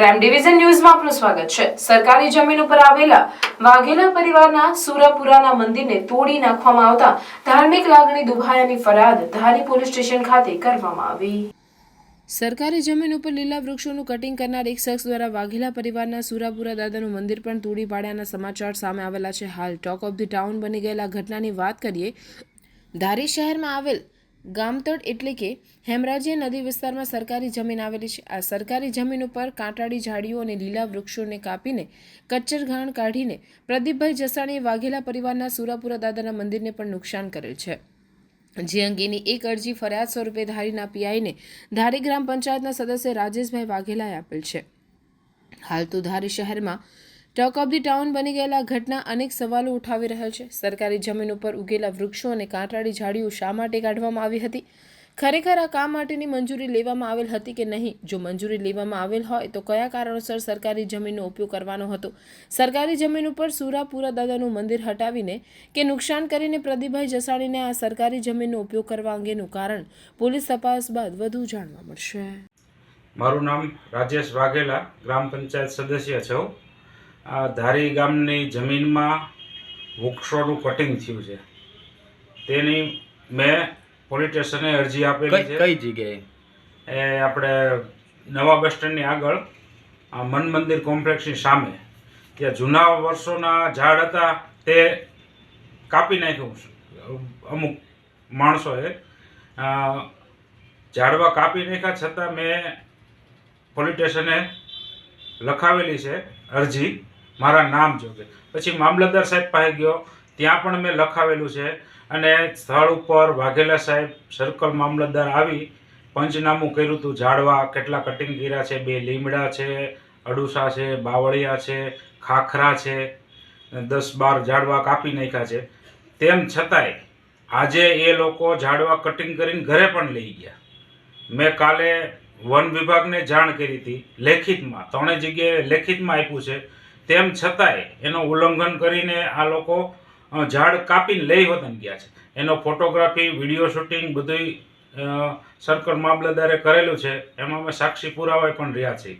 Crime division ન્યૂઝમાં આપનું સ્વાગત છે. સરકારી જમીન ઉપર આવેલા વાઘેલા પરિવારના સુરાપુરાના મંદિરને તોડી નાખવામાં આવતા ધાર્મિક લાગણી દુભાયાની ફરિયાદ ધારી પોલીસ સ્ટેશન ખાતે કરવામાં આવી. સરકારી જમીન ઉપર લીલા વૃક્ષોનું કટિંગ કરનાર એક શખ્સ દ્વારા વાઘેલા પરિવારના સુરાપુરા દાદાનું મંદિર પણ તોડી પાડ્યાના સમાચાર સામે આવેલા છે. હાલ ટોક ઓફ ધી ટાઉન બની ગયેલા ઘટનાની વાત કરીએ, ધારી શહેરમાં આવેલ ગામતળ એટલે કે હેમરાજી નદી વિસ્તારમાં સરકારી જમીન આવેલી છે. આ સરકારી જમીન ઉપર કાંટાળી ઝાડીઓ અને લીલા વૃક્ષોને કાપીને કચ્છર ઘાણ કાઢીને પ્રદીપભાઈ જસાણીએ વાઘેલા પરિવારના સુરાપુરા દાદાના મંદિરને પણ નુકસાન કરેલ છે. જે અંગેની એક અરજી ફરિયાદ સ્વરૂપે ધારીના પીઆઈને ધારી ગ્રામ પંચાયતના સદસ્ય રાજેશભાઈ વાઘેલાએ આપેલ છે. હાલ તો ધારી શહેરમાં ટોક ઓફ ધી ટાઉન બની ગયેલા ઘટના અનેક સવાલો ઉઠાવી રહ્યા છે. સરકારી જમીન ઉપર ઉગેલા વૃક્ષો અને કાંટાળી ઝાડીઓ શા માટે કાઢવામાં આવી હતી? ખરેખર આ કામ માટેની મંજૂરી લેવામાં આવેલ હતી કે નહીં? જો મંજૂરી લેવામાં આવેલ હોય તો કયા કારણોસર સરકારી જમીનનો ઉપયોગ કરવાનો હતો? સરકારી જમીન ઉપર સુરાપુરા દાદાનું મંદિર હટાવીને કે નુકસાન કરીને પ્રદીપભાઈ જસાણીને આ સરકારી જમીનનો ઉપયોગ કરવા અંગેનું કારણ પોલીસ તપાસ બાદ વધુ જાણવા મળશે. મારું નામ રાજેશ વાઘેલા, ગ્રામ પંચાયત સદસ્ય છું. આ ધારી ગામની જમીનમાં વૃક્ષોનું કટિંગ થયું છે. તેની મેં પોલીસ સ્ટેશને અરજી આપેલી કઈ છે. કઈ જગ્યાએ? એ આપણે નવા બસ સ્ટેન્ડની આગળ આ મન મંદિર કોમ્પ્લેક્ષની સામે. ત્યાં જૂના વર્ષોના ઝાડ હતા તે કાપી નાખ્યું અમુક માણસોએ ઝાડવા કાપી નાખ્યા છતાં મેં પોલીસ સ્ટેશને લખાવેલી છે, અરજી. મારા નામ જોગે પછી મામલતદાર સાહેબ પાસે ગયો. ત્યાં પણ મેં લખાવેલું છે અને સ્થળ ઉપર વાઘેલા સાહેબ સર્કલ મામલતદાર આવી, પંચનામું કર્યું હતું ઝાડવા કેટલા કટિંગ કર્યા છે, બે લીમડા છે, અડુસા છે, બાવળિયા છે, ખાખરા છે, દસ બાર ઝાડવા કાપી નાખ્યા છે. તેમ છતાંય આજે એ લોકો ઝાડવા કટિંગ કરીને ઘરે પણ લઈ ગયા. મેં કાલે વન વિભાગને જાણ કરી હતી લેખિતમાં, ત્રણેય જગ્યાએ લેખિતમાં આપ્યું છે. તેમ છતાંય એનો ઉલ્લંઘન કરીને આ લોકો ઝાડ કાપીને લઈ વતન ગયા છે. એનો ફોટોગ્રાફી, વીડિયો શૂટિંગ બધુંય સરકાર મામલતદારે કરેલું છે. એમાં અમે સાક્ષી પુરાવા પણ રહ્યા છીએ.